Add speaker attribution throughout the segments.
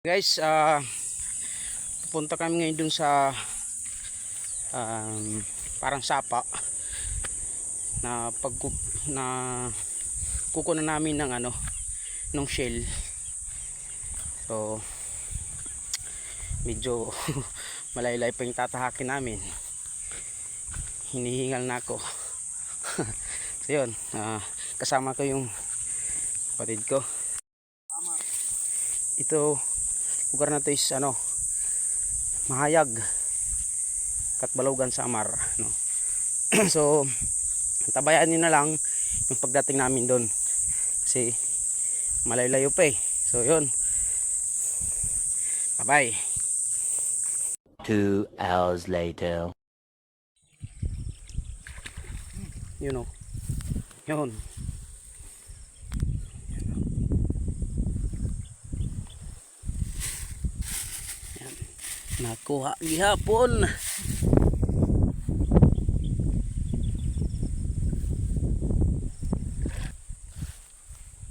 Speaker 1: Guys, ah pupunta kami ngayon dun sa um, parang sapa na pag na kukunan namin ng ano ng shell. So medyo malaylay pa yung tatahakin namin. Hinihingal na ako. so yun, ah, kasama ko yung kapatid ko. Ito lugar na to is ano mahayag Katbalogan Samar no so tabayaan niyo na lang yung pagdating namin doon. Kasi malayo pa eh. So yun. Bye bye
Speaker 2: Two hours later.
Speaker 1: yun o yun nakuha gihapon.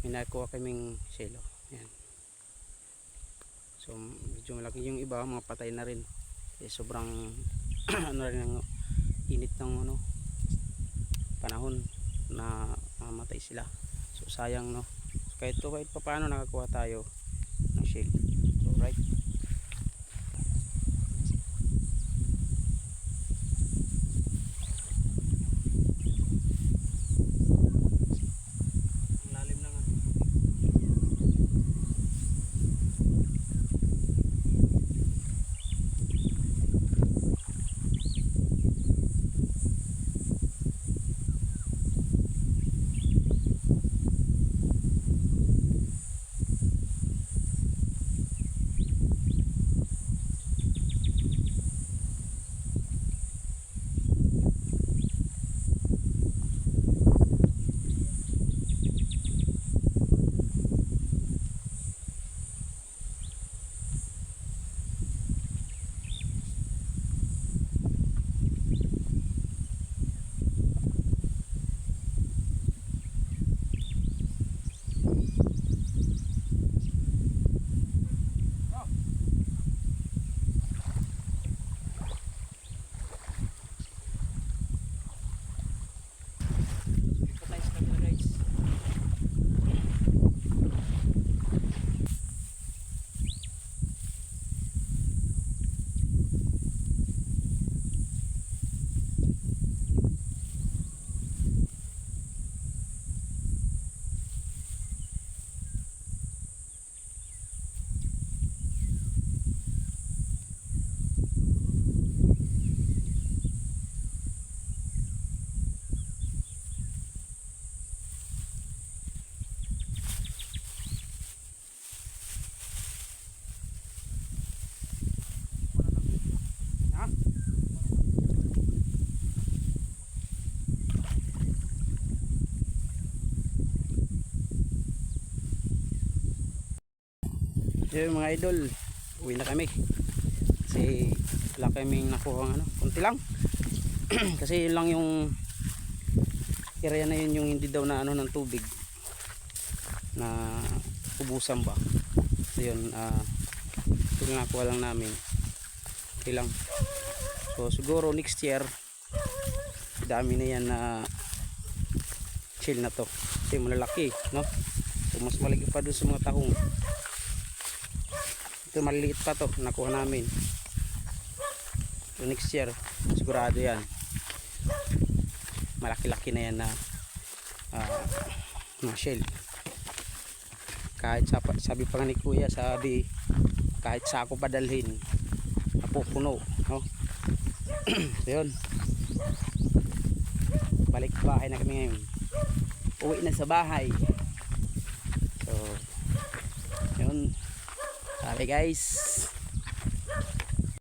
Speaker 1: May nakuha kaming selo. Yan so medyo malaki yung iba mga patay na rin. Eh, sobrang ano rin ang init ng ano panahon na mamatay sila. So sayang no? So, kahit to kahit pa paano nakakuha tayo ng shell so right Yun mga idol, uwi na kami. Kasi wala kaming nakuha ano, kunti lang. Kasi yun lang yung area na yun yung hindi daw na ano ng tubig na ubusan ba. So yun, ah ito na nakuha lang namin. Okay lang. So siguro next year dami na yan na chill na to. Kasi malalaki, no? So mas malaki pa doon sa mga tahong. Ito maliliit pa to, nakuha namin. Next year, sigurado yan. Malaki-laki na yan na ah, na shell. Kahit sa, sabi pa nga ni kuya, sabi kahit sa ako padalhin, napupuno. No? so yun. Balik bahay na kami ngayon. Uwi na sa bahay. Hey guys.